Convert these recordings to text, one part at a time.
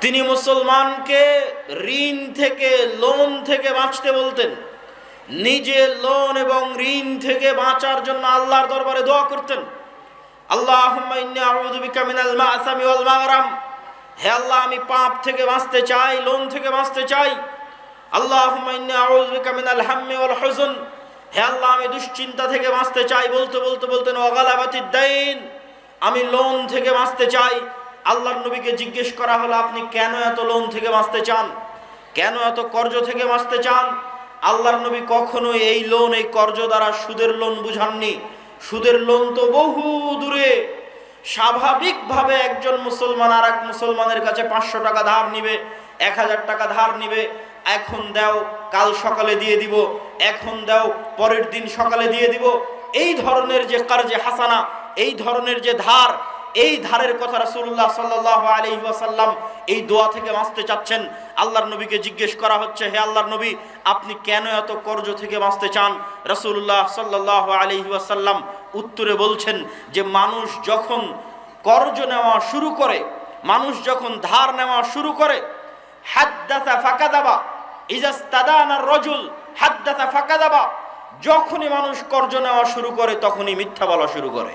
তিনি মুসলমানকে ঋণ থেকে লোন থেকে বাঁচতে বলতেন। নিজে লোন এবং ঋণ থেকে বাঁচার জন্য আল্লাহর দরবারে দোয়া করতেন। আল্লাহ হে আল্লাহ, আমি পাপ থেকে বাঁচতে চাই লোন থেকে বাঁচতে চাই। আল্লাহ মিনাল হাম্মি ওয়াল হুজন। হে আল্লাহ, আমি দুশ্চিন্তা থেকে বাঁচতে চাই বলতে বলতে বলতেন ওগালাবাতির দাইন আমি লোন থেকে বাঁচতে চাই। আল্লাহর নবীকে জিজ্ঞেস করা হলো, আপনি কেন এত লোন থেকে বাঁচতে চান? কেন এত কর্জ থেকে বাঁচতে চান? আল্লাহর নবী কখনো এই লোন, এই কর্জ দ্বারা সুদের লোন বুঝাননি। সুদের লোন তো বহু দূরে। স্বাভাবিকভাবে একজন মুসলমান আর এক মুসলমানের কাছে পাঁচশো টাকা ধার নিবে, এক হাজার টাকা ধার নিবে। এখন দাও, কাল সকালে দিয়ে দিব। এখন দাও, পরের দিন সকালে দিয়ে দিব। এই ধরনের যে কার্যে হাসানা, এই ধরনের যে ধার এই ধারের কথা রাসূলুল্লাহ সাল্লাল্লাহু আলাইহি ওয়াসাল্লাম এই দোয়া থেকে বাঁচতে চাচ্ছেন। আল্লাহর নবীকে জিজ্ঞেস করা হচ্ছে, হে আল্লাহর নবী, আপনি কেন এত কর্জ থেকে বাঁচতে চান? রাসূলুল্লাহ সাল্লাল্লাহু আলাইহি ওয়াসাল্লাম উত্তরে বলছেন যে, মানুষ যখন কর্জ নেওয়া শুরু করে, মানুষ যখন ধার নেওয়া শুরু করে, হাদ্দাসা ফাকাদাবা, ইজাস্তাদানা রজুল, হাদ্দাসা ফাকাদাবা, যখনই মানুষ কর্জ নেওয়া শুরু করে, তখনই মিথ্যা বলা শুরু করে।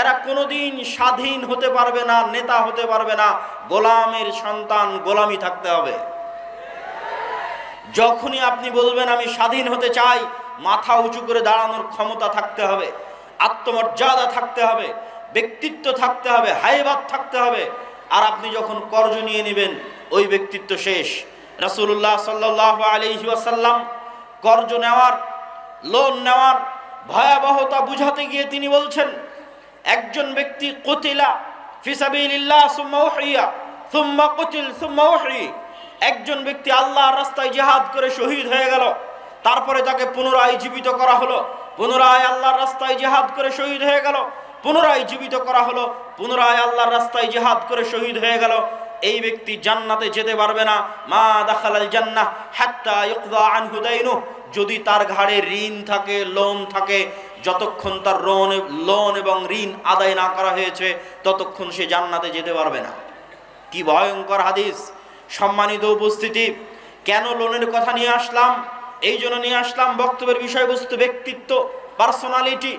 এরা কোনোদিন স্বাধীন হতে পারবে না, নেতা হতে পারবে না। গোলামের সন্তান গোলামি থাকতে হবে। যখনই আপনি বলবেন, আমি স্বাধীন হতে চাই মাথা উঁচু করে দাঁড়ানোর ক্ষমতা থাকতে হবে, আত্মমর্যাদা থাকতে হবে, ব্যক্তিত্ব থাকতে হবে হাইবাদ থাকতে হবে। আর আপনি যখন কর্জ নিয়ে নেবেন, ওই ব্যক্তিত্ব শেষ। রাসূলুল্লাহ সাল্লাহ আলাইহি ওয়াসাল্লাম কর্জ নেওয়ার, লোন নেওয়ার ভয়াবহতা বুঝাতে গিয়ে তিনি বলছেন একজন ব্যক্তি কতিলা ফিসাবিল্লাহ সুম্মা উহিয়া, সুম্মা কুতিল সুম্মা একজন ব্যক্তি আল্লাহর রাস্তায় জিহাদ করে শহীদ হয়ে গেল, তারপরে তাকে পুনরায় জীবিত করা হলো, পুনরায় আল্লাহর রাস্তায় জিহাদ করে শহীদ হয়ে গেল, পুনরায় জীবিত করা হলো, পুনরায় আল্লাহর রাস্তায় জিহাদ করে শহীদ হয়ে গেল। এই ব্যক্তি জান্নাতে যেতে পারবে না। মা দাখালাল জান্নাহ হাত্তা ইকদা আনহু যদি তার ঘাড়ে ঋণ থাকে, লোন থাকে যতক্ষণ তার লোন লোন এবং ঋণ আদায় না করা হয়েছে, ততক্ষণ সে জান্নাতে যেতে পারবে না। কি ভয়ঙ্কর হাদিস। সম্মানিত উপস্থিতি, কেন লোনের কথা নিয়ে আসলাম? এই জন্য নিয়ে আসলাম বক্তব্যের বিষয়বস্তু, ব্যক্তিত্ব পার্সোনালিটি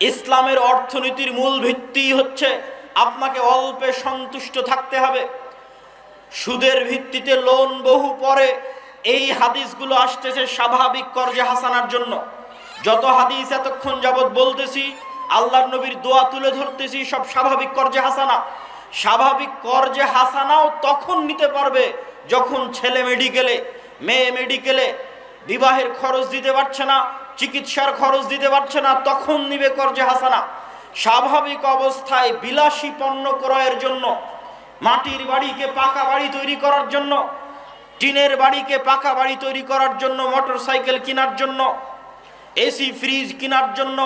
ইসলামের অর্থনীতির মূল ভিত্তি হচ্ছে আপনাকে অল্পে সন্তুষ্ট থাকতে হবে। সুদের ভিত্তিতে লোন বহু পরে এই হাদিসগুলো আসতেছে স্বাভাবিক কর্জে হাসানার জন্য। যত হাদিস এতক্ষণ যাবৎ বলতেছি, আল্লাহর নবীর দোয়া তুলে ধরতেছি, সব স্বাভাবিক কর্জে হাসানা। স্বাভাবিক কর্জে হাসানাও তখন নিতে পারবে যখন ছেলে মেডিকেলে, মেয়ে মেডিকেলে বিবাহের খরচ দিতে পারছে না, চিকিৎসার খরচ দিতে পারছে না, তখন নিবে কর্জে হাসানা। স্বাভাবিক অবস্থায় বিলাসী পণ্য ক্রয়ের জন্য, মাটির বাড়িকে পাকা বাড়ি তৈরি করার জন্য, টিনের বাড়িকে পাকা বাড়ি তৈরি করার জন্য মোটর সাইকেল কেনার জন্য এসি ফ্রিজ কেনার জন্য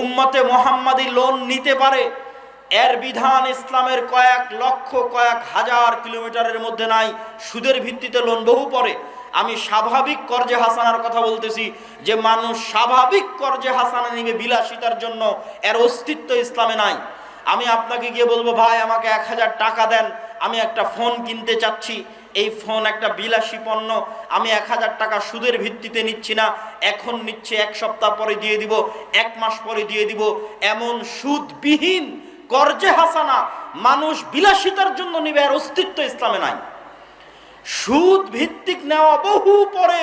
উম্মতে মোহাম্মদী লোন নিতে পারে। এর বিধান ইসলামের কয়েক লক্ষ, কয়েক হাজার কিলোমিটারের মধ্যে নাই, সুদের ভিত্তিতে লোন বহু পরে আমি স্বাভাবিক কর্জে হাসানার কথা বলতেছি যে, মানুষ স্বাভাবিক কর্জে হাসানা নিবে বিলাসিতার জন্য, এর অস্তিত্ব ইসলামে নাই। আমি আপনাকে গিয়ে বলব, ভাই, আমাকে এক হাজার টাকা দেন, আমি একটা ফোন কিনতে চাচ্ছি। এই ফোন একটা বিলাসী পণ্য। আমি এক হাজার টাকা সুদের ভিত্তিতে নিচ্ছি না। এখন নিচ্ছে এক সপ্তাহ পরে দিয়ে দিব, এক মাস পরে দিয়ে দিব। এমন সুদবিহীন করজে হাসানা মানুষ বিলাসিতার জন্য নিবে আর অস্তিত্ব ইসলামে নাই। সুদ ভিত্তিক নেওয়া বহু পরে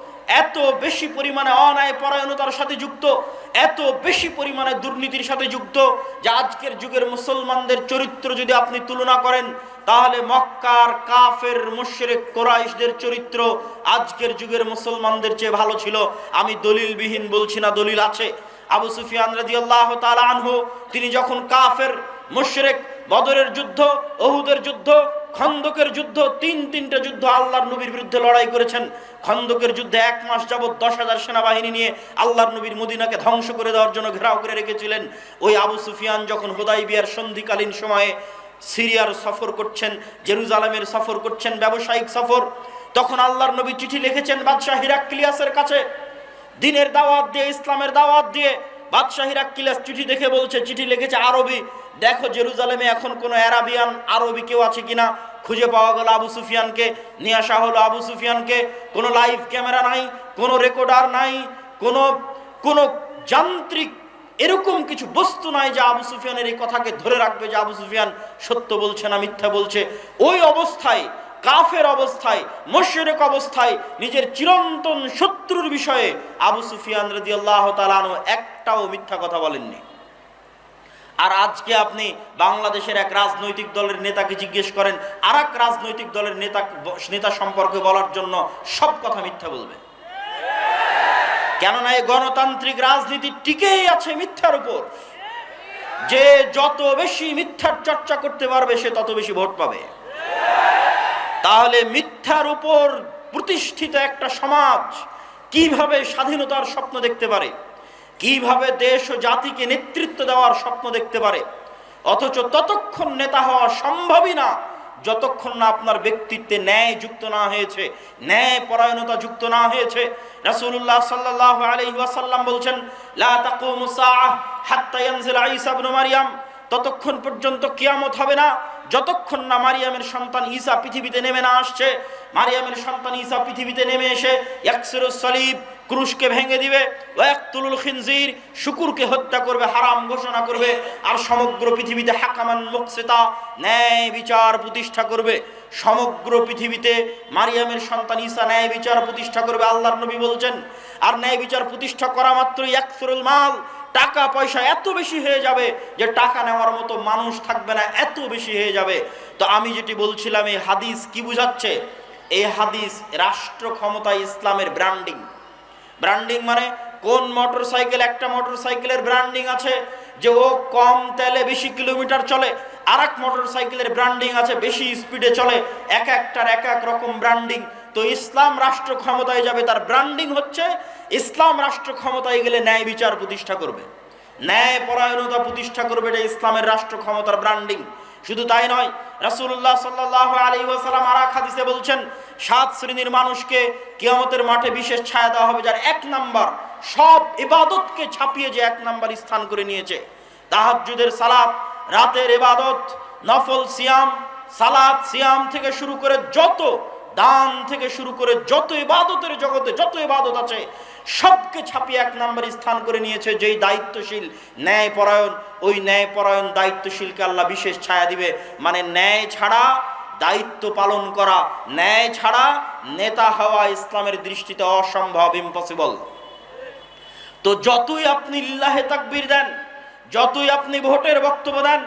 এত বেশি পরিমাণে অন্যায় পরায়ণতার সাথে যুক্ত, এত বেশি পরিমাণে দুর্নীতির সাথে যুক্ত, যে আজকের যুগের মুসলমানদের চরিত্র যদি আপনি তুলনা করেন, তাহলে মক্কার কাফের, মুশরিক, কোরাইশদের চরিত্র আজকের যুগের মুসলমানদের চেয়ে ভালো ছিল। আমি দলিলবিহীন বলছি না, দলিল আছে। আবু সুফিয়ান রাদিয়াল্লাহু তাআলা আনহু, তিনি যখন কাফের, মুশরিক বদরের যুদ্ধ অহুদের যুদ্ধ, খন্দকের যুদ্ধ, তিন তিনটা যুদ্ধ আল্লাহর নবীর বিরুদ্ধে লড়াই করেছেন। খন্দকের যুদ্ধে এক মাস যাবৎ দশ হাজার সেনাবাহিনী নিয়ে আল্লাহর নবীর মদিনাকে ধ্বংস করে দেওয়ার জন্য ঘেরাও করে রেখেছিলেন। ওই আবু সুফিয়ান যখন হোদাই বিয়ার সন্ধিকালীন সময়ে সিরিয়ার সফর করছেন, জেরুজালামের সফর করছেন, ব্যবসায়িক সফর, তখন আল্লাহর নবী চিঠি লিখেছেন বাদশাহ হিরাক্লিয়াসের কাছে। দিনের দাওয়াত দিয়ে, ইসলামের দাওয়াত দিয়ে বাদশাহ হিরাক্কিলাস চিঠি দেখে বলছে, চিঠি লিখেছে আরবি দেখো জেরুজালেমে এখন কোনো অ্যারাবিয়ান, আরবি কেউ আছে কিনা? খুঁজে পাওয়া গেল আবু সুফিয়ানকে, নিয়ে আসা হলো আবু সুফিয়ানকে। কোনো লাইভ ক্যামেরা নাই, কোনো রেকর্ডার নাই, কোনো কোনো যান্ত্রিক এরকম কিছু বস্তু নাই যে আবু সুফিয়ানের এই কথাকে ধরে রাখবে যে আবু সুফিয়ান সত্য বলছে না মিথ্যা বলছে। ওই অবস্থায়, কাফের অবস্থায়, মোশরেক অবস্থায় নিজের চিরন্তন শত্রুর বিষয়ে আবু সুফিয়ান রাজি আল্লাহ তালানো একটাও মিথ্যা কথা বলেননি। আর আজকে আপনি বাংলাদেশের এক রাজনৈতিক দলের নেতাকে জিজ্ঞেস করেন আর এক রাজনৈতিক দলের নেতা নেতা সম্পর্কে বলার জন্য সব কথা মিথ্যা বলবে। কেননা এই গণতান্ত্রিক রাজনীতি টিকেই আছে মিথ্যার উপর। যে যত বেশি মিথ্যার চর্চা করতে পারবে, সে তত বেশি ভোট পাবে। তাহলে মিথ্যার উপর প্রতিষ্ঠিত একটা সমাজ কীভাবে স্বাধীনতার স্বপ্ন দেখতে পারে? কীভাবে দেশ ও জাতিকে নেতৃত্ব দেওয়ার স্বপ্ন দেখতে পারে? অথচ ততক্ষণ নেতা হওয়া সম্ভবই না, যতক্ষণ না আপনার ব্যক্তিত্বে ন্যায় যুক্ত না হয়েছে, ন্যায় পরায়ণতা যুক্ত না হয়েছে। রাসূলুল্লাহ সাল্লাল্লাহু আলাইহি ওয়াসাল্লাম বলছেন, লা তাকুমু সাআহ হাত্তা ইয়ানজিলা ঈসা ইবনে মারইয়াম ততক্ষণ পর্যন্ত কিয়ামত হবে না, যতক্ষণ না মারিয়ামের সন্তান ঈসা পৃথিবীতে নেমে না আসছে। মারিয়ামের সন্তান ঈসা পৃথিবীতে নেমে এসে, ইয়াকসিরুস সালিব ক্রুশকে ভেঙে দিবে শুকুরকে হত্যা করবে, হারাম ঘোষণা করবে, আর সমগ্র পৃথিবীতে হাকামান মুকসিতা, ন্যায় বিচার প্রতিষ্ঠা করবে। সমগ্র পৃথিবীতে মারিয়ামের সন্তান ঈসা ন্যায় বিচার প্রতিষ্ঠা করবে, আল্লাহর নবী বলছেন। আর ন্যায় বিচার প্রতিষ্ঠা করা মাত্রই ইয়াকসিরুল মাল, টাকা পয়সা এত বেশি হয়ে যাবে যে টাকা নেওয়ার মতো মানুষ থাকবে না, এত বেশি হয়ে যাবে। তো আমি যেটি বলছিলাম, এই হাদিস কি বুঝাচ্ছে? এই হাদিস রাষ্ট্র ক্ষমতা ইসলামের ব্র্যান্ডিং ব্র্যান্ডিং মানে কোন মোটর সাইকেল একটা মোটর সাইকেলের ব্র্যান্ডিং আছে যে ও কম তেলে বেশি কিলোমিটার চলে আর এক মোটর সাইকেলের ব্র্যান্ডিং আছে বেশি স্পিডে চলে, এক একটার এক এক রকম ব্র্যান্ডিং তো ইসলাম রাষ্ট্র ক্ষমতায় যাবে, তার ব্র্যান্ডিং হচ্ছে ইসলাম রাষ্ট্র ক্ষমতায় গেলে ন্যায় বিচার প্রতিষ্ঠা করবে। ন্যায় পরায়ণতা প্রতিষ্ঠা করবে, এটা ইসলামের রাষ্ট্র ক্ষমতার ব্র্যান্ডিং শুধু তাই নয়, রাসূলুল্লাহ সাল্লাল্লাহু আলাইহি ওয়াসাল্লাম আর এক হাদিসে বলছেন সাত শ্রেণির মানুষকে কিয়ামতের মাঠে বিশেষ ছায়া দেওয়া হবে, যার এক নাম্বার সব ইবাদতকে ছাপিয়ে যে এক নাম্বার স্থান করে নিয়েছে। তাহাজ্জুদের সালাত, রাতের ইবাদত, নফল সিয়াম, সালাত সিয়াম থেকে শুরু করে যত দান থেকে শুরু করে যত ইবাদতের জগতে যত ইবাদত আছে, সবকে ছাপিয়ে এক নাম্বার স্থান করে নিয়েছে যেই দায়িত্বশীল ন্যায় পরায়ণ ওই ন্যায় পরায়ণ দায়িত্বশীলকে আল্লাহ বিশেষ ছায়া দিবে। মানে ন্যায় ছাড়া দায়িত্ব পালন করা, ন্যায় ছাড়া নেতা হওয়া ইসলামের দৃষ্টিতে অসম্ভব ইম্পসিবল তো যতই আপনি লিল্লাহে তাকবির দেন, যতই আপনি ভোটের বক্তব্য দেন,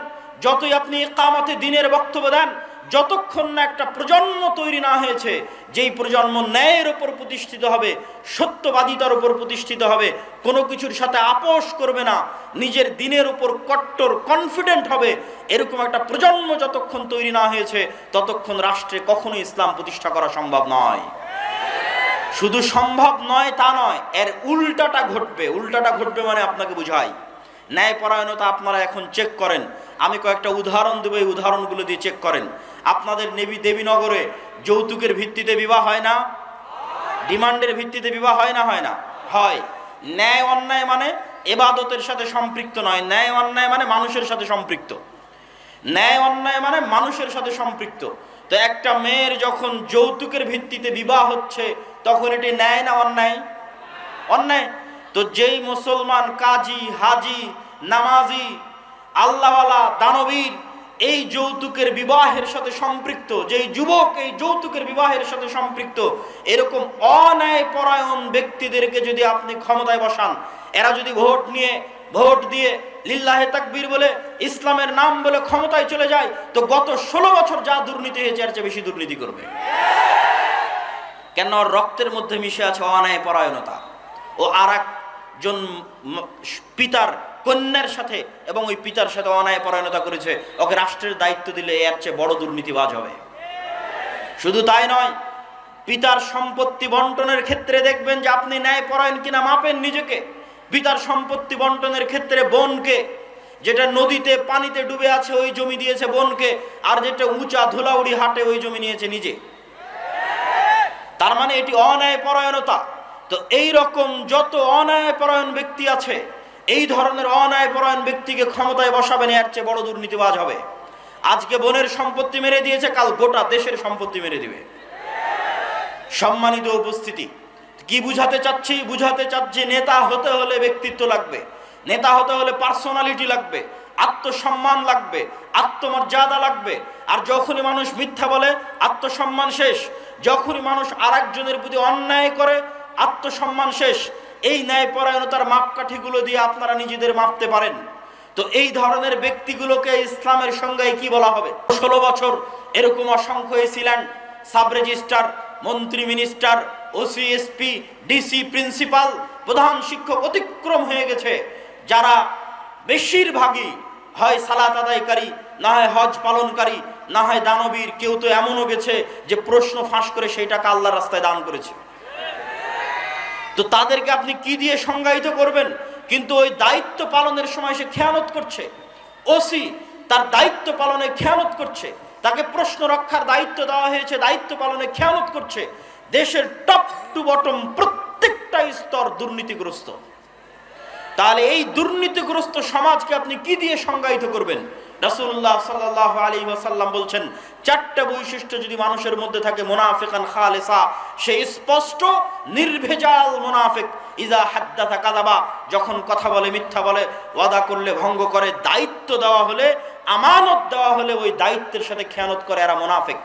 যতই আপনি কামাতে দিনের বক্তব্য দেন যতক্ষণ না একটা প্রজন্ম তৈরি না হয়েছে, যেই প্রজন্ম ন্যায়ের উপর প্রতিষ্ঠিত হবে, সত্যবাদিতার উপর প্রতিষ্ঠিত হবে, কোনো কিছুর সাথে আপোষ করবে না, নিজের দিনের উপর কট্টর কনফিডেন্ট হবে, এরকম একটা প্রজন্ম যতক্ষণ তৈরি না হয়েছে, ততক্ষণ রাষ্ট্রে কখনো ইসলাম প্রতিষ্ঠা করা সম্ভব নয়। শুধু সম্ভব নয় তা নয়, এর উল্টাটা ঘটবে। উল্টাটা ঘটবে মানে আপনাকে বুঝাই। ন্যায়পরায়ণতা আপনারা এখন চেক করেন। আমি কয়েকটা উদাহরণ দেবো, এই উদাহরণগুলো দিয়ে চেক করেন। আপনাদের নেবী দেবীনগরে যৌতুকের ভিত্তিতে বিবাহ হয় না? ডিমান্ডের ভিত্তিতে বিবাহ হয় না হয় না? হয়। ন্যায় অন্যায় মানে এবাদতের সাথে সম্পৃক্ত নয়। ন্যায় অন্যায় মানে মানুষের সাথে সম্পৃক্ত। ন্যায় অন্যায় মানে মানুষের সাথে সম্পৃক্ত। তো একটা মেয়ের যখন যৌতুকের ভিত্তিতে বিবাহ হচ্ছে, তখন এটি ন্যায় না অন্যায়? অন্যায়। তো যেই মুসলমান কাজী, হাজি, নামাজি আল্লাহওয়ালা দানবীর এই যৌতুকের বিবাহের সাথে সম্পৃক্ত, যেই যুবক এই যৌতুকের বিবাহের সাথে সম্পৃক্ত, এরকম অন্যায় পরায়ণ ব্যক্তিদেরকে যদি আপনি ক্ষমতায় বসান, এরা যদি ভোট নিয়ে, ভোট দিয়ে লিল্লাহে তাকবীর বলে, ইসলামের নাম বলে ক্ষমতায় চলে যায়, তো গত ষোলো বছর যা দুর্নীতি হয়েছে, এর চেয়ে বেশি দুর্নীতি করবে। কেন? রক্তের মধ্যে মিশে আছে অন্যায় পরায়ণতা ও আর একজন পিতার কন্যার সাথে এবং ওই পিতার সাথে অনায় পরায়ণতা করেছে, ওকে রাষ্ট্রের দায়িত্ব দিলে এর চেয়ে বড় দুর্নীতিবাজ হবে। শুধু তাই নয়, পিতার সম্পত্তি বন্টনের ক্ষেত্রে দেখবেন যে আপনি ন্যায় পরায়ণ কিনা মাপেন নিজেকে। পিতার সম্পত্তি বন্টনের ক্ষেত্রে বোনকে, যেটা নদীতে পানিতে ডুবে আছে ওই জমি দিয়েছে বোনকে, আর যেটা উঁচা ধুলাউড়ি হাটে ওই জমি নিয়েছে নিজে। তার মানে এটি অন্যায় পরায়ণতা তো এই রকম যত অন্যায় পরায়ণ ব্যক্তি আছে এই ধরনের অন্যায় পরায়ণ ব্যক্তিকে ক্ষমতায় বসাবেন এর চেয়ে বড় দুর্নীতিবাজ হবে। আজকে বোনের সম্পত্তি মেরে দিয়েছে, কাল গোটা দেশের সম্পত্তি মেরে দিবে। সম্মানিত উপস্থিতি, কি বুঝাতে চাচ্ছি? বুঝাতে চাচ্ছি নেতা হতে হলে ব্যক্তিত্ব লাগবে, নেতা হতে হলে পার্সোনালিটি লাগবে, আত্মসম্মান লাগবে, আত্মমর্যাদা লাগবে। আর যখনই মানুষ মিথ্যা বলে, আত্মসম্মান শেষ। যখনই মানুষ আরেকজনের প্রতি অন্যায় করে, আত্মসম্মান শেষ। এই ন্যায়পরায়ণতার মাপকাঠিগুলো দিয়ে আপনারা নিজেদের মাপতে পারেন। তো এই ধরনের ব্যক্তিগুলোকে ইসলামের সঙ্গে কি বলা হবে? ষোলো বছর এরকম অসংখ্য এসিলেন সাব রেজিস্ট্রার, মন্ত্রী minister, OC, SP, DC principal, প্রধান শিক্ষক অতিক্রম হয়ে গেছে। যারা বেশিরভাগই হয় সালাত আদায়কারী, না হয় হজ পালনকারী, না হয় দানবীর, কেউ তো এমনও গেছে যে প্রশ্ন ফাঁস করে সেই টাকা আল্লাহর রাস্তায় দান করেছে। তো তাদেরকে আপনি কি দিয়ে সংজ্ঞায়িত করবেন? কিন্তু ওই দায়িত্ব পালনের সময় সে খেয়ালত করছে। ওসি তার দায়িত্ব পালনে খেয়ালত করছে। তাকে প্রশ্ন রক্ষার দায়িত্ব দেওয়া হয়েছে, দায়িত্ব পালনে খেয়ালত করছে। দেশের টপ টু বটম প্রত্যেকটা স্তর দুর্নীতিগ্রস্ত। তাহলে এই দুর্নীতিগ্রস্ত সমাজকে আপনি কি দিয়ে সংজ্ঞায়িত করবেন? রাসূলুল্লাহ সাল্লাল্লাহু আলাইহি ওয়াসাল্লাম বলছেন, চারটা বৈশিষ্ট্য যদি মানুষের মধ্যে থাকে, মুনাফিকান খালেসা, সে স্পষ্ট নির্ভেজাল মুনাফিক। ইজা হাদ্দাথা কাযাবা, যখন কথা বলে, মিথ্যা বলে, ওয়াদা করলে, ভঙ্গ করে, দায়িত্ব দেওয়া হলে, আমানত দেওয়া হলে ওই দায়িত্বের সাথে খেয়ানত করে, এরা মুনাফিক।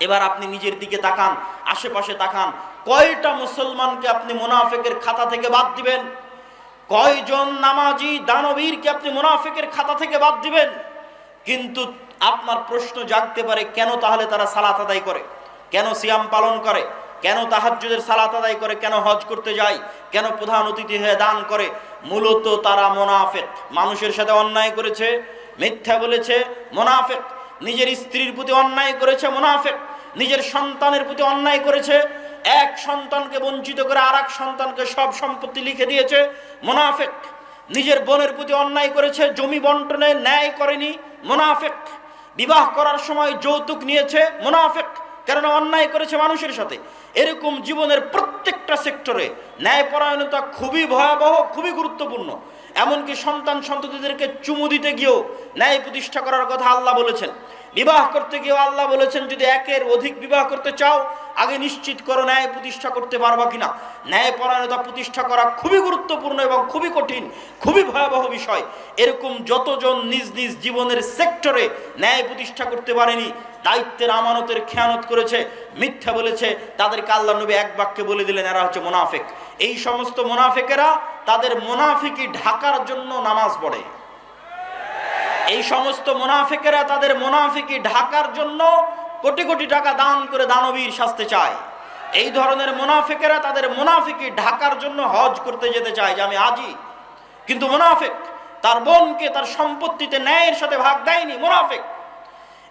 এবার আপনি নিজের দিকে তাকান, আশেপাশে তাকান, কয়টা মুসলমানকে আপনি মোনাফেকের খাতা থেকে বাদ দিবেন? কয়জন নামাজি দানবীরকে আপনি মুনাফিকের খাতা থেকে বাদ দিবেন? কিন্তু আপনার প্রশ্ন জাগতে পারে, কেন তাহলে তারা সালাত আদায় করে? কেন সিয়াম পালন করে? কেন তাহাজ্জুদের সালাত আদায় করে? কেন হজ করতে যায়? কেন প্রধান অতিথি হয়ে দান করে? মূলত তারা মোনাফেক। মানুষের সাথে অন্যায় করেছে, মিথ্যা বলেছে, মোনাফেক। নিজের স্ত্রীর প্রতি অন্যায় করেছে, মোনাফেক। নিজের সন্তানের প্রতি অন্যায় করেছে এক সন্তানকে বঞ্চিত করে আর সন্তানকে সব সম্পত্তি লিখে দিয়েছে। মোনাফেক। নিজের বোনের প্রতি অন্যায় করেছে, জমি বন্টনে ন্যায় করেনি। মোনাফেক। বিবাহ করার সময় যৌতুক নিয়েছে। মোনাফেক। কেননা অন্যায় করেছে মানুষের সাথে। এরকম জীবনের প্রত্যেকটা সেক্টরে ন্যায়পরায়ণতা খুবই ভয়াবহ, খুবই গুরুত্বপূর্ণ। এমনকি সন্তান সন্ততিদেরকে চুমু দিতে গিয়েও ন্যায় প্রতিষ্ঠা করার কথা আল্লাহ বলেছেন। বিবাহ করতে গিয়েও আল্লাহ বলেছেন, যদি একের অধিক বিবাহ করতে চাও আগে নিশ্চিত করো ন্যায় প্রতিষ্ঠা করতে পারবা কিনা। ন্যায় পরায়ণতা প্রতিষ্ঠা করা খুবই গুরুত্বপূর্ণ এবং খুবই কঠিন, খুবই ভয়াবহ বিষয়। এরকম যতজন নিজ নিজ জীবনের সেক্টরে ন্যায় প্রতিষ্ঠা করতে পারেনি, দায়িত্বের আমানতের খেয়ানত করেছে, মিথ্যা বলেছে, তাদেরকে আল্লাহ নবী এক বাক্যে বলে দিলেন, এরা হচ্ছে মোনাফেক। এই সমস্ত মোনাফেকেরা তাদের মোনাফিকি ঢাকার জন্য নামাজ পড়ে। এই সমস্ত মোনাফিকেরা তাদের মোনাফিকি ঢাকার জন্য কোটি কোটি টাকা দান করে দানবীর শাস্তে চায়। এই ধরনের মুনাফিকেরা তাদের মোনাফিকি ঢাকার জন্য হজ করতে যেতে চায়, যে আমি আজই কিন্তু মোনাফেক তার বোনকে তার সম্পত্তিতে ন্যায়ের সাথে ভাগ দেয়নি, মোনাফেক।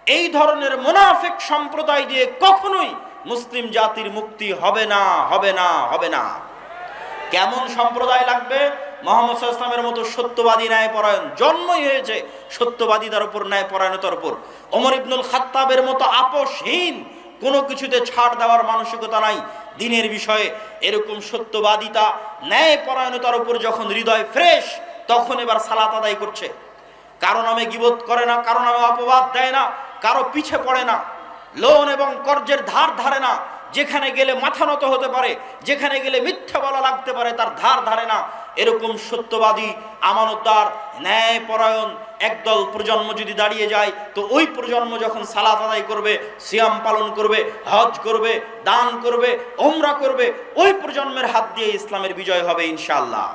এই ধরনের মুনাফিক সম্প্রদায় দিয়ে কখনোই মুসলিম জাতির মুক্তি হবে না হবে না হবে না। কেমন সম্প্রদায় লাগবে? মোহাম্মদ ইসলামের মতো সত্যবাদী ন্যায় পরায়ণ জন্মই হয়েছে সত্যবাদীদের উপর ন্যায় পরায়ণতার উপর। ওমর ইবনুল খাত্তাবের মতো আপোষহীন কোনো কিছুতে ছাড় দেওয়ার মানসিকতা নাই। দিনের বিষয়ে এরকম সত্যবাদিতা ন্যায় পরায়ণতার উপর যখন হৃদয় ফ্রেশ, তখন এবার সালাত আদায় করছে। কারও নামে গিবোধ করে না, কারও নামে অপবাদ দেয় না, কারও পিছে পড়ে না, লোন এবং কর্জের ধার ধারে না। যেখানে গেলে মাথা নত হতে পারে, যেখানে গেলে মিথ্যা বলা লাগতে পারে, তার ধার ধারে না। এরকম সত্যবাদী, আমানতদার ন্যায় পরায়ণ একদল প্রজন্ম যদি দাঁড়িয়ে যায়, তো ওই প্রজন্ম যখন সালাত আদায় করবে, সিয়াম পালন করবে, হজ করবে, দান করবে ওমরা করবে, ওই প্রজন্মের হাত দিয়ে ইসলামের বিজয় হবে ইনশাল্লাহ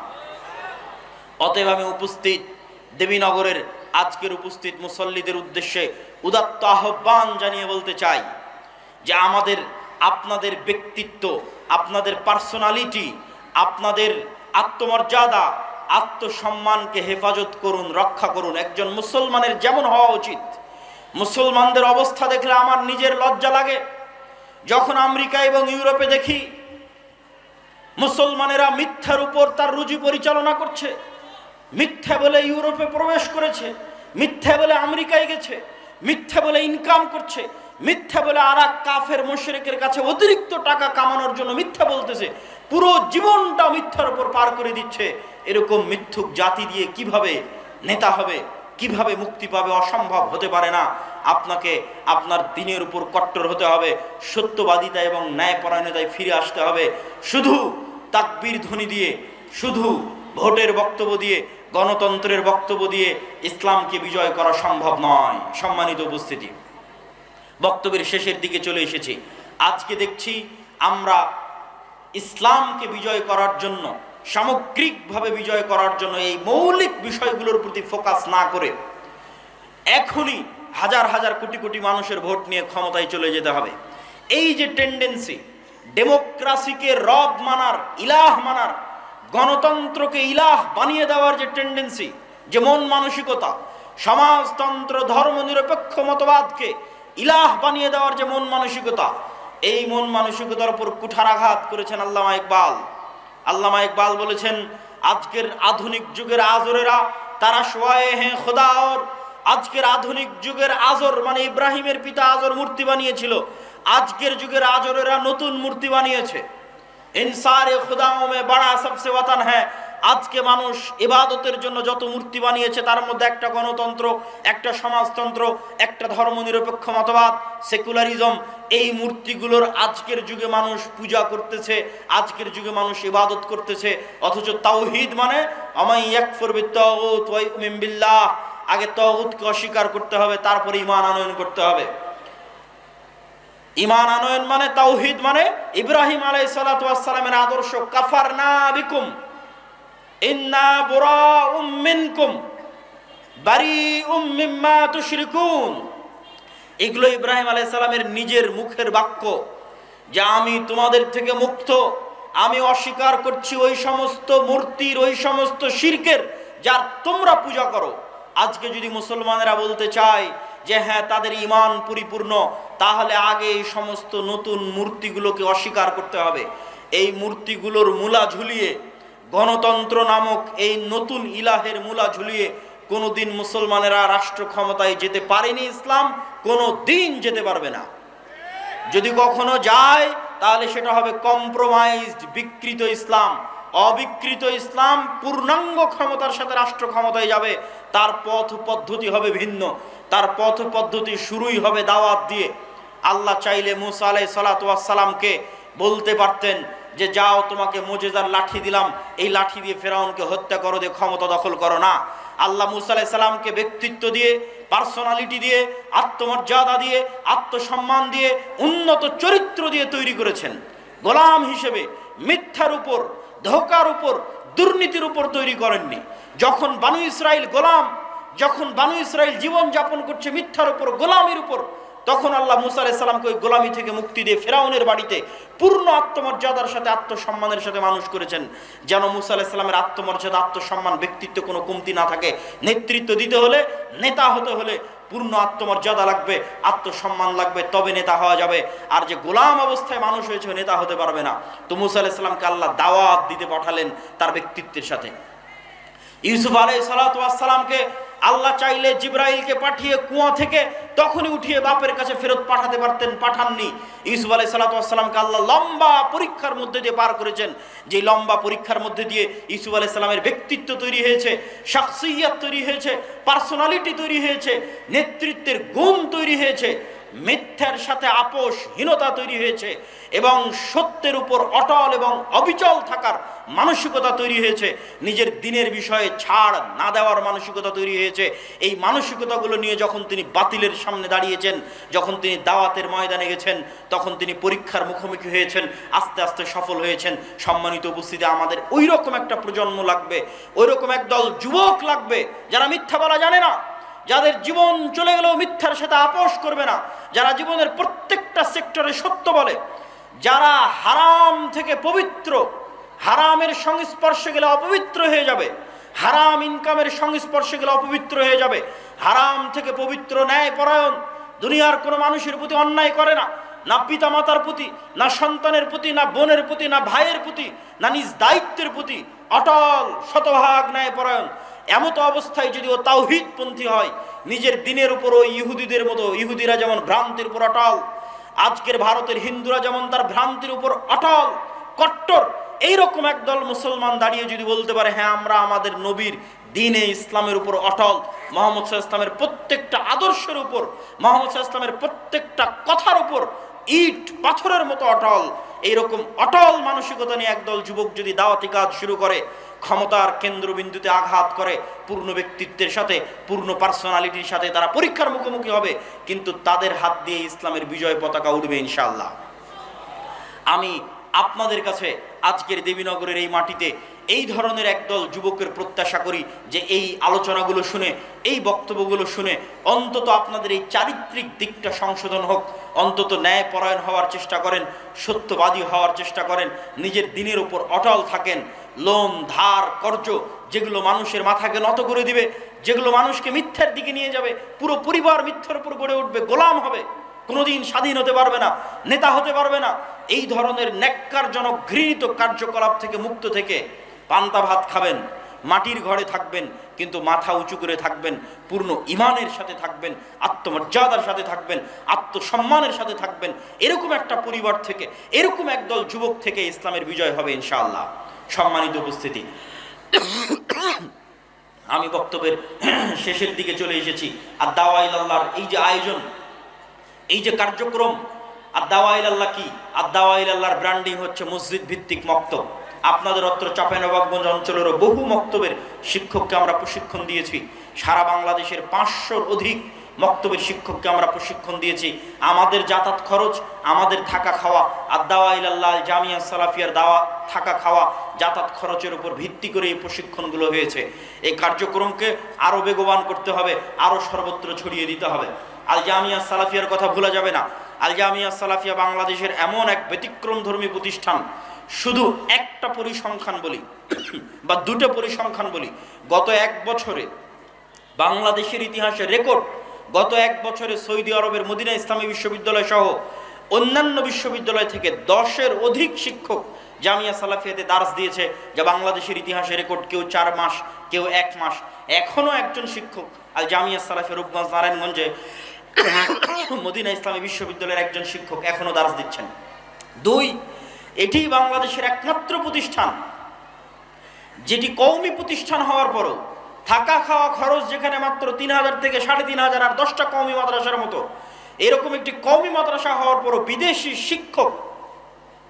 অতএব আমি উপস্থিত দেবীনগরের আজকের উপস্থিত মুসল্লিদের উদ্দেশ্যে উদাত্ত আহ্বান জানিয়ে বলতে চাই যে আমাদের আপনাদের ব্যক্তিত্ব, আপনাদের পার্সোনালিটি আপনাদের আত্মমর্যাদা, আত্মসম্মানকে হেফাজত করুন, রক্ষা করুন। একজন মুসলমানের যেমন হওয়া উচিত। মুসলমানদের অবস্থা দেখলে আমার নিজের লজ্জা লাগে। যখন আমেরিকা এবং ইউরোপে দেখি, মুসলমানেরা মিথ্যার উপর তার রুজি পরিচালনা করছে। মিথ্যা বলে ইউরোপে প্রবেশ করেছে, মিথ্যা বলে আমেরিকায় গেছে, মিথ্যা বলে ইনকাম করছে। মিথ্যা বলে আর কাফের মুশরিকের কাছে অতিরিক্ত টাকা কামানোর জন্য মিথ্যা বলতেছে। পুরো জীবনটা মিথ্যার উপর পার করে দিচ্ছে। এরকম মিথ্যুক জাতি দিয়ে কীভাবে নেতা হবে, কীভাবে মুক্তি পাবে অসম্ভব হতে পারে না। আপনাকে আপনার দিনের উপর কট্টর হতে হবে, সত্যবাদিতা এবং ন্যায়পরায়ণতায় ফিরে আসতে হবে। শুধু তাকবীর ধ্বনি দিয়ে, শুধু ভোটের বক্তব্য দিয়ে, গণতন্ত্রের বক্তব্য দিয়ে ইসলামকে বিজয় করা সম্ভব নয়। সম্মানিত উপস্থিতি। বক্তব্যের শেষের দিকে চলে এসেছি। আজকে দেখছি আমরা ইসলামকে বিজয় করার জন্য, সামগ্রিকভাবে বিজয় করার জন্য এই মৌলিক বিষয়গুলোর প্রতি ফোকাস না করে এখনই হাজার হাজার কোটি কোটি মানুষের ভোট নিয়ে ক্ষমতায় চলে যেতে হবে। এই যে টেন্ডেন্সি ডেমোক্রাসিকে রব মানার, ইলাহ মানার, গণতন্ত্রকে ইলাহ বানিয়ে দেওয়ার যে টেন্ডেন্সি যে মন মানসিকতা, সমাজতন্ত্র, ধর্মনিরপেক্ষ মতবাদকে ইলাহ বানিয়ে দেওয়ার যে মন মানসিকতা, এই মন মানসিকতার উপর কুঠারাঘাত করেছেন আল্লামা ইকবাল। আল্লামা ইকবাল বলেছেন, আজকের আধুনিক যুগের আজরেরা, তারা সোয়ায়ে হ্যাঁ খোদা ওর আজকের আধুনিক যুগের আজর মানে ইব্রাহিমের পিতা আজর মূর্তি বানিয়েছিল। আজকের যুগের আজরেরা নতুন মূর্তি বানিয়েছে। ইনসারে খুদাও মে বড়া সবসে ওয়াতান হ্যাঁ আজকে মানুষ ইবাদতের জন্য যত মূর্তি বানিয়েছে, তার মধ্যে একটা গণতন্ত্র, একটা সমাজতন্ত্র, একটা ধর্মনিরপেক্ষ মতবাদ, সেকুলারিজম, এই মূর্তিগুলোর আজকের যুগে মানুষ পূজা করতেছে, আজকের যুগে মানুষ ইবাদত করতেছে, অথচ তাওহিদ মানে বিত্তাগুত ওয়া ইউমিন বিল্লাহ। আগে তগুতকে অস্বীকার করতে হবে, তারপরে ইমান আনয়ন করতে হবে। ইমান আনয়ন মানে তাওহিদ মানে ইব্রাহিম আলাই সালামের আদর্শ কাফার না বিকুম। ইন্না বুরা মিনকুম বারি মিম্মা তুশরিকুন। এগুলো ইব্রাহিম আলাই সালামের নিজের মুখের বাক্য, যে আমি তোমাদের থেকে মুক্ত। আমি অস্বীকার করছি ওই সমস্ত মূর্তির, ওই সমস্ত শিরকের, যার তোমরা পূজা করো। আজকে যদি মুসলমানেরা বলতে চায় যে হ্যাঁ তাদের ইমান পরিপূর্ণ, তাহলে আগে এই সমস্ত নতুন মূর্তিগুলোকে অস্বীকার করতে হবে। এই মূর্তিগুলোর মূলা ঝুলিয়ে গণতন্ত্র নামক এই নতুন ইলাহের মূলা ঝুলিয়ে কোনোদিন মুসলমানেরা রাষ্ট্র ক্ষমতায় যেতে পারেনি ইসলাম, কোনো দিন যেতে পারবে না। যদি কখনো যায়, তাহলে সেটা হবে কম্প্রোমাইজড বিকৃত ইসলাম। অবিকৃত ইসলাম পূর্ণাঙ্গ ক্ষমতার সাথে রাষ্ট্র ক্ষমতায় যাবে, তার পথ পদ্ধতি হবে ভিন্ন। তার পথ পদ্ধতি শুরুই হবে দাওয়াত দিয়ে। আল্লাহ চাইলে মুসা আলাই সালাতামকে বলতে পারতেন যে যাও, তোমাকে মোজেজার লাঠি দিলাম। এই লাঠি দিয়ে ফেরাউনকে হত্যা করো, দিয়ে ক্ষমতা দখল করো না। আল্লাহ মুসা আলাই ব্যক্তিত্ব দিয়ে পার্সোনালিটি দিয়ে, আত্মমর্যাদা দিয়ে, আত্মসম্মান দিয়ে, উন্নত চরিত্র দিয়ে তৈরি করেছেন। গোলাম হিসেবে মিথ্যার উপর, ধোকার উপর, দুর্নীতির উপর তৈরি করেননি। যখন বানু ইসরায়েল গোলাম, যখন বানু ইসরায়েল জীবন যাপন করছে মিথ্যার উপর, গোলামের উপর তখন আল্লাহ মুসা আলাইসাল্লামকে ওই গোলামি থেকে মুক্তি দিয়ে ফেরাউনের বাড়িতে পূর্ণ আত্মমর্যাদার সাথে আত্মসম্মানের সাথে মানুষ করেছেন। যেন মুসা আলাইসাল্লামের আত্মমর্যাদা, আত্মসম্মান, ব্যক্তিত্ব কোনো কমতি না থাকে। নেতৃত্ব দিতে হলে, নেতা হতে হলে পূর্ণ আত্মমর্যাদা লাগবে, আত্মসম্মান লাগবে, তবে নেতা হওয়া যাবে। আর যে গোলাম অবস্থায় মানুষ হয়েছে, নেতা হতে পারবে না। তো মুসা আলাইসাল্লামকে আল্লাহ দাওয়াত দিতে পাঠালেন তার ব্যক্তিত্বের সাথে। ইউসুফ আলাই সালাতামকে আল্লাহ চাইলে জিব্রাইলকে পাঠিয়ে কুয়া থেকে তখনই উঠিয়ে বাপের কাছে ফেরত পাঠাতে পারতেন, পাঠাননি। ইউসুফ আলাই সাল্লাতামকে আল্লাহ লম্বা পরীক্ষার মধ্যে দিয়ে পার করেছেন। যে লম্বা পরীক্ষার মধ্যে দিয়ে ইউসুফ আলাই সাল্লামের ব্যক্তিত্ব তৈরি হয়েছে শাকসিয়াত তৈরি হয়েছে, পার্সোনালিটি তৈরি হয়েছে, নেতৃত্বের গুণ তৈরি হয়েছে, মিথ্যার সাথে আপোষহীনতা তৈরি হয়েছে এবং সত্যের উপর অটল এবং অবিচল থাকার মানসিকতা তৈরি হয়েছে, নিজের দিনের বিষয়ে ছাড় না দেওয়ার মানসিকতা তৈরি হয়েছে। এই মানসিকতাগুলো নিয়ে যখন তিনি বাতিলের সামনে দাঁড়িয়েছেন, যখন তিনি দাওয়াতের ময়দানে গেছেন, তখন তিনি পরীক্ষার মুখোমুখি হয়েছেন, আস্তে আস্তে সফল হয়েছেন। সম্মানিত উপস্থিতি, আমাদের ওই রকম একটা প্রজন্ম লাগবে ওই রকম একদল যুবক লাগবে যারা মিথ্যা বলা জানে না, যাদের জীবন চলে গেলেও মিথ্যার সাথে আপোষ করবে না, যারা জীবনের প্রত্যেকটা সেক্টরে সত্য বলে, যারা হারাম থেকে পবিত্র হারামের সংস্পর্শে গেলে অপবিত্র হয়ে যাবে। হারাম ইনকামের সংস্পর্শে গেলে অপবিত্র হয়ে যাবে। হারাম থেকে পবিত্র ন্যায় পরায়ণ দুনিয়ার কোনো মানুষের প্রতি অন্যায় করে না। না পিতা মাতার প্রতি, না সন্তানের প্রতি, না বোনের প্রতি, না ভাইয়ের প্রতি, না নিজ দায়িত্বের প্রতি অটল, শতভাগ ন্যায় পরায়ণ। এমতো অবস্থায় যদি ও তাওহিদপন্থী হয়, নিজের দিনের উপর ওই ইহুদিদের মতো, ইহুদিরা যেমন ভ্রান্তির উপর অটল, আজকের ভারতের হিন্দুরা যেমন তার ভ্রান্তির উপর অটল, কট্টর এইরকম একদল মুসলমান দাঁড়িয়ে যদি বলতে পারে হ্যাঁ আমরা আমাদের নবীর দিনে ইসলামের উপর অটল, মোহাম্মদ সাহা ইসলামের প্রত্যেকটা আদর্শের উপর, মোহাম্মদ সাহা ইসলামের প্রত্যেকটা কথার উপর ইট পাথরের মতো অটল, এইরকম অটল মানসিকতা নিয়ে একদল যুবক যদি দাওয়াতি কাজ শুরু করে, ক্ষমতার কেন্দ্রবিন্দুতে আঘাত করে, পূর্ণ ব্যক্তিত্বের সাথে, পূর্ণ পার্সোনালিটির সাথে তারা পরীক্ষার মুখোমুখি হবে, কিন্তু তাদের হাত দিয়ে ইসলামের বিজয় পতাকা উঠবে ইনশাল্লাহ আমি আপনাদের কাছে আজকের দেবীনগরের এই মাটিতে এই ধরনের একদল যুবকের প্রত্যাশা করি যে এই আলোচনাগুলো শুনে, এই বক্তব্যগুলো শুনে অন্তত আপনাদের এই চারিত্রিক দিকটা সংশোধন হোক, অন্তত ন্যায় পরায়ণ হওয়ার চেষ্টা করেন, সত্যবাদী হওয়ার চেষ্টা করেন, নিজের দিনের উপর অটল থাকেন লোন ধার, কর্য যেগুলো মানুষের মাথাকে নত করে দিবে, যেগুলো মানুষকে মিথ্যার দিকে নিয়ে যাবে, পুরো পরিবার মিথ্যার উপর গড়ে উঠবে, গোলাম হবে। কোনোদিন স্বাধীন হতে পারবে না, নেতা হতে পারবে না। এই ধরনের ন্যাক্কারজনক ঘৃণিত কার্যকলাপ থেকে মুক্ত থেকে পান্তা ভাত খাবেন, মাটির ঘরে থাকবেন, কিন্তু মাথা উঁচু করে থাকবেন, পূর্ণ ইমানের সাথে থাকবেন, আত্মমর্যাদার সাথে থাকবেন, আত্মসম্মানের সাথে থাকবেন। এরকম একটা পরিবার থেকে, এরকম একদল যুবক থেকে ইসলামের বিজয় হবে ইনশাআল্লাহ। সম্মানিত উপস্থিতি। আমি বক্তব্যের শেষের দিকে চলে এসেছি। আর দাওয়াইল আল্লাহর এই যে আয়োজন এই যে কার্যক্রম আদাওয়াইল আল্লাহ কি? আদাওয়াইল আল্লাহর ব্র্যান্ডিং হচ্ছে মসজিদ ভিত্তিক মক্তব। আপনাদের অত্র চাঁপাইনবাবগঞ্জ অঞ্চলেরও বহু মক্তবের শিক্ষককে আমরা প্রশিক্ষণ দিয়েছি। সারা বাংলাদেশের পাঁচশোর অধিক মক্তবের শিক্ষককে আমরা প্রশিক্ষণ দিয়েছি। আমাদের যাতায়াত খরচ, আমাদের থাকা খাওয়া আদাওয়াইল আল্লাহ জামিয়া সালাফিয়ার দাওয়া, থাকা খাওয়া, যাতায়াত খরচের উপর ভিত্তি করে এই প্রশিক্ষণগুলো হয়েছে। এই কার্যক্রমকে আরও বেগবান করতে হবে, আরও সর্বত্র ছড়িয়ে দিতে হবে। আল জামিয়া সালাফিয়ার কথা ভোলা যাবে না। আল জামিয়া সালাফিয়া বাংলাদেশের এমন এক ব্যতিক্রম ধর্মী প্রতিষ্ঠান, শুধু একটা পরিসংখ্যান বলি, বা দুটো পরিসংখ্যান বলি, গত এক বছরে বাংলাদেশের ইতিহাসে রেকর্ড, গত এক বছরে সৌদি আরবের মদিনা ইসলামী বিশ্ববিদ্যালয় সহ অন্যান্য বিশ্ববিদ্যালয় থেকে দশের অধিক শিক্ষক জামিয়া সালাফিয়াতে দার্স দিয়েছে যা বাংলাদেশের ইতিহাসে রেকর্ড কেউ চার মাস, কেউ এক মাস। এখনও একজন শিক্ষক আল জামিয়া সালাফিয়া রূপগঞ্জ, নারায়ণগঞ্জে মদিনা ইসলামী বিশ্ববিদ্যালয়ের একজন শিক্ষক এখনও দার্স দিচ্ছেন। দুই, এটি বাংলাদেশের একমাত্র প্রতিষ্ঠান, যেটি কৌমি প্রতিষ্ঠান হওয়ার পরও থাকা খাওয়া খরচ যেখানে মাত্র তিন হাজার থেকে সাড়ে তিন হাজার আর দশটা কৌমি মাদ্রাসার মতো, এরকম একটি কৌমি মাদ্রাসা হওয়ার পরও বিদেশি শিক্ষক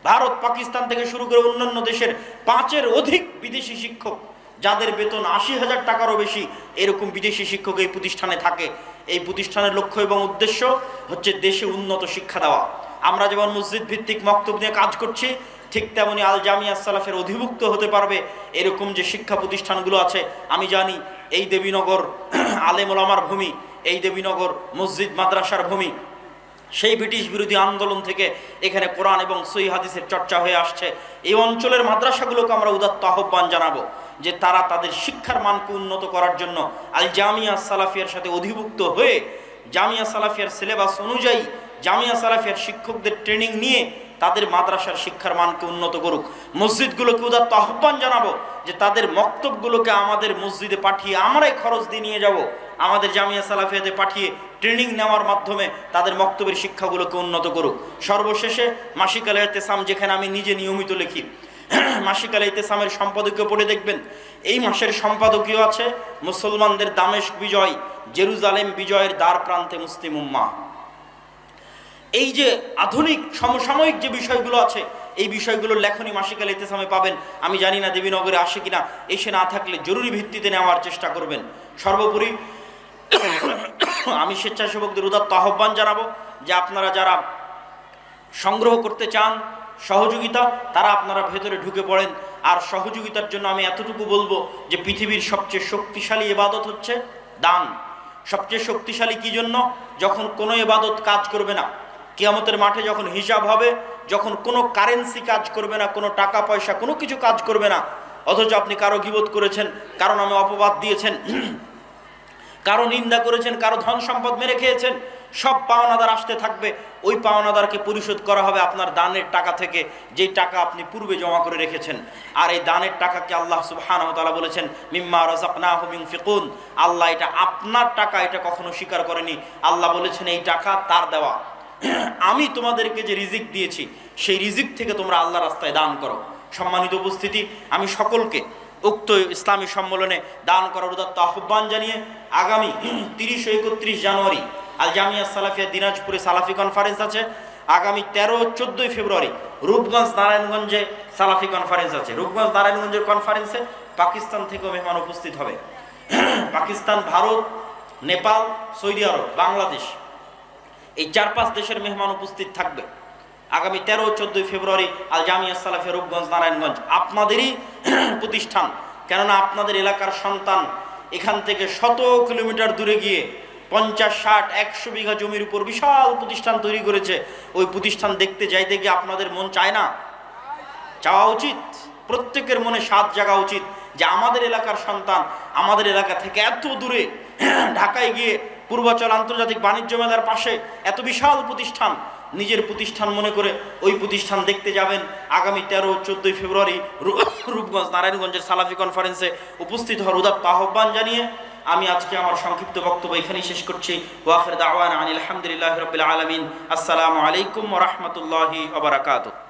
ভারত, পাকিস্তান থেকে শুরু করে অন্যান্য দেশের পাঁচের অধিক বিদেশি শিক্ষক, যাদের বেতন আশি হাজার টাকারও বেশি, এরকম বিদেশি শিক্ষক এই প্রতিষ্ঠানে থাকে। এই প্রতিষ্ঠানের লক্ষ্য এবং উদ্দেশ্য হচ্ছে দেশে উন্নত শিক্ষা দেওয়া। আমরা যেমন মসজিদ ভিত্তিক মক্তব নিয়ে কাজ করছি, ঠিক তেমনি আল জামিয়া সালাফের অধিভুক্ত হতে পারবে এরকম যে শিক্ষা প্রতিষ্ঠানগুলো আছে। আমি জানি এই দেবীনগর আলেমুলামার ভূমি, এই দেবীনগর মসজিদ মাদ্রাসার ভূমি। সেই ব্রিটিশ বিরোধী আন্দোলন থেকে এখানে কোরআন এবং সই হাদিসের চর্চা হয়ে আসছে। এই অঞ্চলের মাদ্রাসাগুলোকে আমরা উদাত্ত আহ্বান জানাব যে তারা তাদের শিক্ষার মানকে উন্নত করার জন্য আল জামিয়া সালাফিয়ার সাথে অধিভুক্ত হয়ে জামিয়া সালাফিয়ার সিলেবাস অনুযায়ী জামিয়া সালাফিয়ার শিক্ষকদের ট্রেনিং নিয়ে তাদের মাদ্রাসার শিক্ষার মানকে উন্নত করুক। মসজিদগুলোকে উদাত্ত আহ্বান জানাব যে তাদের মক্তবগুলোকে আমাদের মসজিদে পাঠিয়ে আমরাই খরচ দিয়ে নিয়ে যাব। আমাদের জামিয়া সালাফিয়াতে পাঠিয়ে ট্রেনিং নেওয়ার মাধ্যমে তাদের মক্তবের শিক্ষাগুলোকে উন্নত করুক। সর্বশেষে মাসিক আল এতেসাম যেখানে আমি নিজে নিয়মিত লিখি। মাসিক ইতেসামের সম্পাদকীয় পড়ে দেখবেন। এই মাসের সম্পাদকীয় আছে মুসলমানদের দামেশ বিজয়, জেরুজালেম বিজয়ের দ্বার প্রান্তে মুসলিম উম্মা এই যে আধুনিক সমসাময়িক যে বিষয়গুলো আছে, এই বিষয়গুলোর লেখনী মাসিকাল ইতেসামে পাবেন। আমি জানি না দেবীনগরে আসে কিনা, এসে না থাকলে জরুরি ভিত্তিতে নেওয়ার চেষ্টা করবেন। সর্বোপরি আমি স্বেচ্ছাসেবকদের উদাত্ত আহ্বান জানাব যে আপনারা যারা সংগ্রহ করতে চান সহযোগিতা, তারা আপনারা ভেতরে ঢুকে পড়েন। আর সহযোগিতার জন্য আমি এতটুকু বলব যে পৃথিবীর সবচেয়ে শক্তিশালী এবাদত হচ্ছে দান। সবচেয়ে শক্তিশালী কি জন্য? যখন কোনো এবাদত কাজ করবে না, কিয়ামতের মাঠে যখন হিসাব হবে, যখন কোনো কারেন্সি কাজ করবে না, কোনো টাকা, পয়সা, কোনো কিছু কাজ করবে না, অথচ আপনি কারও গিবোধ করেছেন, কারণ আমি অপবাদ দিয়েছেন। কারও নিন্দা করেছেন, কারও ধন সম্পদ মেরে খেয়েছেন, সব পাওনাদার আসতে থাকবে। ওই পাওনাদারকে পরিশোধ করা হবে আপনার দানের টাকা থেকে, যেই টাকা আপনি পূর্বে জমা করে রেখেছেন। আর এই দানের টাকাকে আল্লাহ তাআলা বলেছেন, মিম্মা রাযাকনাহু মিনফিকুন আল্লাহ এটা আপনার টাকা এটা কখনো স্বীকার করেনি। আল্লাহ বলেছেন, এই টাকা তার দেওয়া। আমি তোমাদেরকে যে রিজিক দিয়েছি, সেই রিজিক থেকে তোমরা আল্লাহ রাস্তায় দান করো। সম্মানিত উপস্থিতি, আমি সকলকে উক্ত ইসলামী সম্মেলনে দান করার উদাত্ত আহ্বান জানিয়ে আগামী তিরিশ একত্রিশ জানুয়ারি আল জামিয়া সালাফিয়া দিনাজপুরে সালাফি কনফারেন্স আছে। আগামী তেরো চোদ্দোই ফেব্রুয়ারি রূপগঞ্জ নারায়ণগঞ্জে সালাফি কনফারেন্স আছে। রূপগঞ্জ নারায়ণগঞ্জের কনফারেন্সে পাকিস্তান থেকেও মেহমান উপস্থিত হবে। পাকিস্তান, ভারত, নেপাল, সৌদি আরব, বাংলাদেশ এই চার পাঁচ দেশের মেহমান উপস্থিত থাকবে। আগামী তেরো, চোদ্দই ফেব্রুয়ারি আল জামিয়া সালাফে রূপগঞ্জ নারায়ণগঞ্জ আপনাদেরই প্রতিষ্ঠান। কেননা আপনাদের এলাকার সন্তান এখান থেকে শত কিলোমিটার দূরে গিয়ে পঞ্চাশ, ষাট, একশো বিঘা জমির উপর বিশাল প্রতিষ্ঠান তৈরি করেছে। ওই প্রতিষ্ঠান দেখতে, যাইতে গিয়ে আপনাদের মন চায় না? চাওয়া উচিত। প্রত্যেকের মনে স্বাদ জাগা উচিত যে আমাদের এলাকার সন্তান আমাদের এলাকা থেকে এত দূরে ঢাকায় গিয়ে পূর্বাচল আন্তর্জাতিক বাণিজ্য মেলার পাশে এত বিশাল প্রতিষ্ঠান নিজের প্রতিষ্ঠান মনে করে ওই প্রতিষ্ঠান দেখতে যাবেন। আগামী তেরো, চোদ্দই ফেব্রুয়ারি রূপগঞ্জ নারায়ণগঞ্জের সালাফি কনফারেন্সে উপস্থিত হওয়ার উদাত্ত আহ্বান জানিয়ে আমি আজকে আমার সংক্ষিপ্ত বক্তব্য এখানেই শেষ করছি। ওয়াফের দাওয়ান আনিল আলহামদুলিল্লাহ রবিল আলমিন। আসসালামু আলাইকুম রহমতুল্লাহি ওবরাকাতুহ